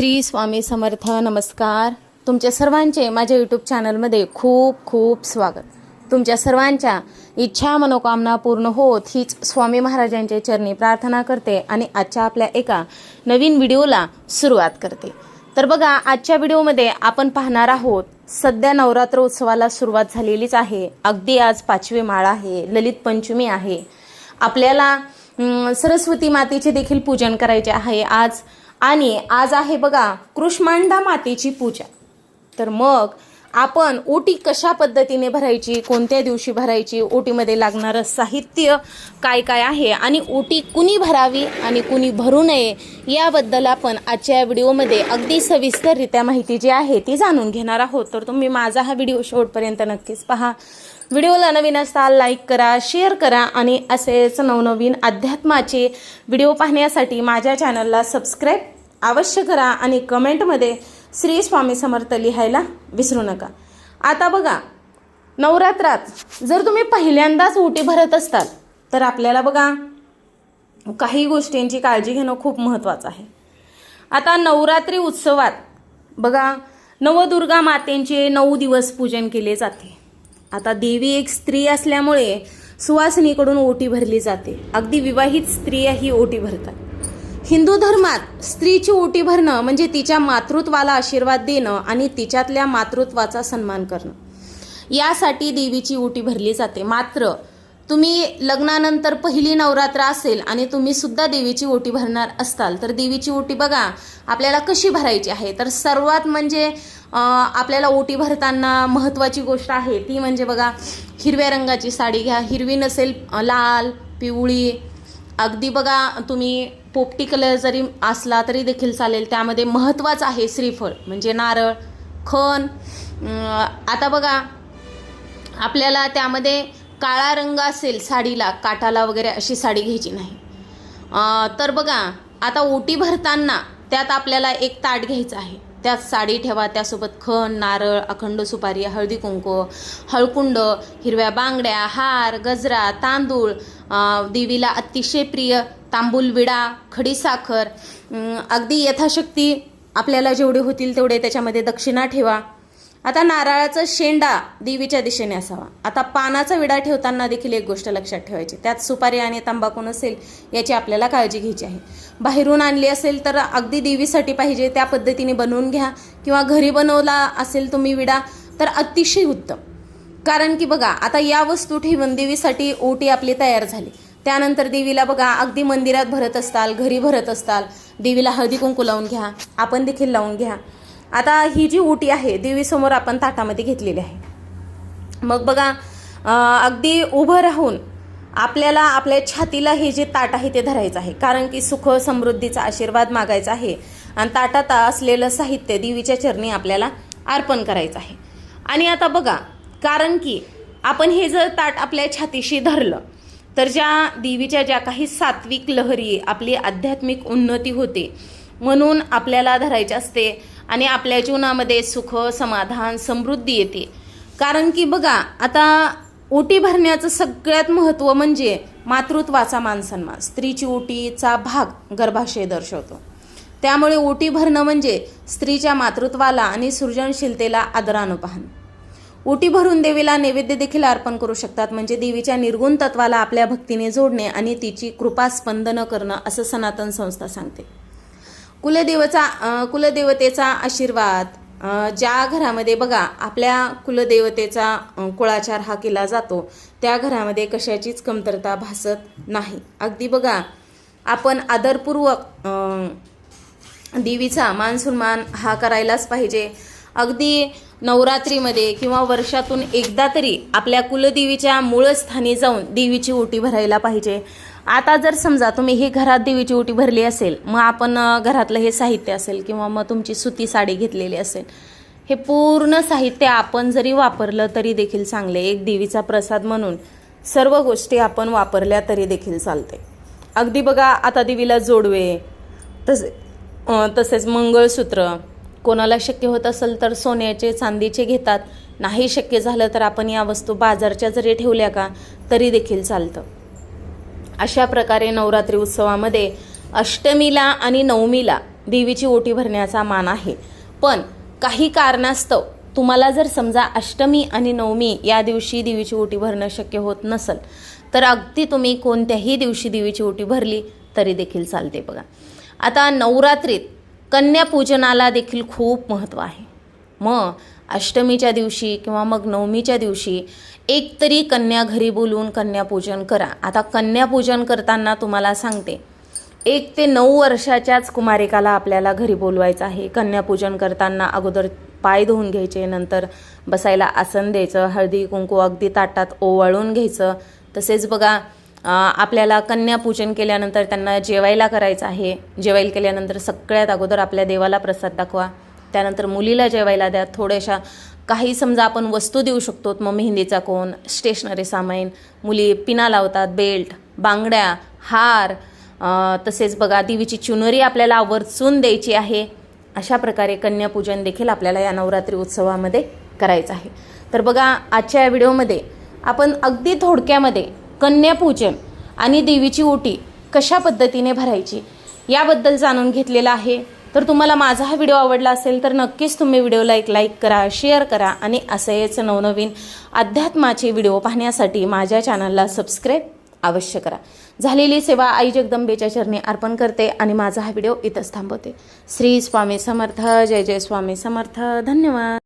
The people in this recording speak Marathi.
श्री स्वामी समर्थ नमस्कार. तुमच्या सर्वांचे माझ्या यूट्यूब चॅनलमध्ये खूप खूप स्वागत. तुमच्या सर्वांच्या इच्छा मनोकामना पूर्ण होत हीच स्वामी महाराजांच्या चरणी प्रार्थना करते आणि आजच्या आपल्या एका नवीन व्हिडिओला सुरुवात करते. तर बघा आजच्या व्हिडिओमध्ये आपण पाहणार आहोत सध्या नवरात्र उत्सवाला सुरुवात झालेलीच आहे. अगदी आज पाचवी माळ आहे ललित पंचमी आहे. आपल्याला सरस्वती मातेचे देखील पूजन करायचे आहे. आज आणि आज आहे बघा कृष्मांडा मातेची पूजा. तर मग आपण ओटी कशा पद्धतीने भरायची कोणत्या दिवशी भरायची ओटीमध्ये लागणारं साहित्य काय काय आहे आणि ओटी कुणी भरावी आणि कुणी भरू नये याबद्दल आपण आजच्या या व्हिडिओमध्ये अगदी सविस्तररित्या माहिती जी आहे ती जाणून घेणार आहोत. तर तुम्ही माझा हा व्हिडिओ शेवटपर्यंत नक्कीच पहा. व्हिडिओला नवीन असाल लाईक करा शेअर करा आणि असेच नवनवीन अध्यात्माचे व्हिडिओ पाहण्यासाठी माझ्या चॅनलला सबस्क्राईब अवश्य करा आणि कमेंटमध्ये श्री स्वामी समर्थ लिहायला विसरू नका. आता बघा नवरात्रात जर तुम्ही पहिल्यांदाच ओटी भरत असताल तर आपल्याला बघा काही गोष्टींची काळजी घेणं खूप महत्त्वाचं आहे. आता नवरात्री उत्सवात बघा नवदुर्गा मातेंचे नऊ दिवस पूजन केले जाते. आता देवी एक स्त्री असल्यामुळे सुवासिनीकडून ओटी भरली जाते. अगदी विवाहित स्त्रिया ही ओटी भरतात. हिंदू धर्मात स्त्रीची ओटी भरणं म्हणजे तिच्या मातृत्वाला आशीर्वाद देणं आणि तिच्यातल्या मातृत्वाचा सन्मान करणं. यासाठी देवीची ओटी भरली जाते. मात्र तुम्ही लग्नानंतर पहिली नवरात्र असेल आणि तुम्ही सुद्धा देवीची ओटी भरणार असताल तर देवीची ओटी बघा आपल्याला कशी भरायची आहे? तर सर्वात म्हणजे आपल्याला ओटी भरताना महत्त्वाची गोष्ट आहे ती म्हणजे बघा हिरव्या रंगाची साडी घ्या. हिरवी नसेल लाल पिवळी. अगदी बघा तुम्ही पोपटी कलर जरी असला तरी देखील चालेल. त्यामध्ये महत्त्वाचं आहे श्रीफळ म्हणजे नारळ खण आता बघा आपल्याला त्यामध्ये काळा रंग असेल साडीला काटाला वगैरे अशी साडी घ्यायची नाही. तर बघा आता ओटी भरताना त्यात आपल्याला एक ताट घ्यायचं आहे. त्यात साडी ठेवा त्यासोबत खण नारळ अखंड सुपारी हळदी कुंकू हळकुंड हिरव्या बांगड्या हार गजरा तांदूळ देवीला अतिशय प्रिय तांबूल विडा खडीसाखर अगदी यथाशक्ती आपल्याला जेवढे होतील तेवढे त्याच्यामध्ये दक्षिणा ठेवा. आता नारळाचा शेंडा देवीच्या दिशेने असावा. आता पानाचा विडा ठेवताना देखील एक गोष्ट लक्षात ठेवायची. त्यात सुपारी आणि तंबाखू नसेल याची आपल्याला काळजी घ्यायची आहे. बाहेरून आणली असेल तर अगदी देवीसाठी पाहिजे त्या पद्धतीने बनवून घ्या. किंवा घरी बनवला असेल तुम्ही विडा तर अतिशय उत्तम. कारण की बघा आता या वस्तू ठेवून देवीसाठी ओटी आपली तयार झाली. त्यानंतर देवीला बघा अगदी मंदिरात भरत असताल घरी भरत असताल देवीला हळदी कुंकू लावून घ्या आपण देखील लावून घ्या. आता ही जी ओटी आहे देवीसमोर आपण ताटामध्ये घेतलेली आहे. मग बघा अगदी उभं राहून आपल्याला आपल्या छातीला हे जे ताट आहे ते धरायचं आहे. कारण की सुख समृद्धीचा आशीर्वाद मागायचा आहे. आणि ताटात असलेलं साहित्य देवीच्या चरणी आपल्याला अर्पण करायचं आहे. आणि आता बघा कारण की आपण हे जर ताट आपल्या छातीशी धरलं तर ज्या देवीच्या ज्या काही सात्विक लहरी आपली आध्यात्मिक उन्नती होते म्हणून आपल्याला धरायचे असते आणि आपल्या जीवनामध्ये सुख समाधान समृद्धी येते. कारण की बघा आता ओटी भरण्याचं सगळ्यात महत्त्व म्हणजे मातृत्वाचा मानसन्मान स्त्रीची ओटीचा भाग गर्भाशय दर्शवतो. त्यामुळे ओटी भरणं म्हणजे स्त्रीच्या मातृत्वाला आणि सृजनशीलतेला आदरानं पाहणं. ओटी भरून देवीला नैवेद्य देखील अर्पण करू शकतात. म्हणजे देवीच्या निर्गुण तत्वाला आपल्या भक्तीने जोडणे आणि तिची कृपा स्पंदनं करणं असं सनातन संस्था सांगते. कुलदेवचा कुलदेवतेचा आशीर्वाद ज्या घरामध्ये बघा आपल्या कुलदेवतेचा कुळाचार हा केला जातो त्या घरामध्ये कशाचीच कमतरता भासत नाही. अगदी बघा आपण आदरपूर्वक देवीचा मान सन्मान हा करायलाच पाहिजे. अगदी नवरात्रीमध्ये किंवा वर्षातून एकदा तरी आपल्या कुलदेवीच्या मूळ स्थानी जाऊन देवीची ओटी भरायला पाहिजे. आता जर समजा तुम्ही ही घरात देवीची ओटी भरली असेल मग आपण घरातलं हे साहित्य असेल किंवा मग तुमची सुती साडी घेतलेली असेल हे पूर्ण साहित्य आपण जरी वापरलं तरी देखील चांगले. एक देवीचा प्रसाद म्हणून सर्व गोष्टी आपण वापरल्या तरी देखील चालते. अगदी बघा आता देवीला जोडवे तसे तसेच मंगळसूत्र कोणाला शक्य होत असेल तर सोन्याचे चांदीचे घेतात. नाही शक्य झालं तर आपण या वस्तू बाजारच्या जरी ठेवल्या का तरी देखील चालतं. अशा प्रकारे नवरात्री उत्सवामध्ये अष्टमीला आणि नवमीला देवीची ओटी भरण्याचा मान आहे. पण काही कारणास्तव तुम्हाला जर समजा अष्टमी आणि नवमी या दिवशी देवीची ओटी भरणं शक्य होत नसेल तर अगदी तुम्ही कोणत्याही दिवशी देवीची ओटी भरली तरी देखील चालते बघा. आता नवरात्रीत कन्यापूजनाला देखील खूप महत्त्व आहे. मग अष्टमीच्या दिवशी किंवा मग नवमीच्या दिवशी एक तरी कन्या घरी बोलवून कन्यापूजन करा. आता कन्यापूजन करताना तुम्हाला सांगते एक ते नऊ वर्षाच्याच कुमारिकाला आपल्याला घरी बोलवायचं आहे. कन्यापूजन करताना अगोदर पाय धुवून घ्यायचे नंतर बसायला आसन द्यायचं हळदी कुंकू अगदी ताटात ओवाळून घ्यायचं. तसेच बघा आपल्याला कन्यापूजन केल्यानंतर त्यांना जेवायला करायचं आहे. जेवायला केल्यानंतर सगळ्यात अगोदर आपल्या देवाला प्रसाद दाखवा. त्यानंतर मुलीला जेवायला द्या. थोड्याशा काही समजा आपण वस्तू देऊ शकतो. मग मेहंदीचा कोण स्टेशनरी सामान मुली पिना लावतात बेल्ट बांगड्या हार तसेच बघा देवीची चुनरी आपल्याला आवर्जून द्यायची आहे. अशा प्रकारे कन्यापूजन देखील आपल्याला या नवरात्री उत्सवामध्ये करायचं आहे. तर बघा आजच्या या व्हिडिओमध्ये आपण अगदी थोडक्यामध्ये कन्यापूजन आणि देवीची ओटी कशा पद्धतीने भरायची याबद्दल जाणून घेतलेलं आहे. तर तुम्हाला माझा हा व्हिडिओ आवडला असेल तर नक्कीच तुम्ही व्हिडिओला एक लाईक करा शेअर करा आणि असेच नवनवीन अध्यात्माचे व्हिडिओ पाहण्यासाठी माझ्या चॅनलला सबस्क्राईब अवश्य करा. झालेली सेवा आई जगदंबेच्या चरणी अर्पण करते आणि माझा हा व्हिडिओ इथंच थांबवते. श्री स्वामी समर्थ जय जय स्वामी समर्थ. धन्यवाद.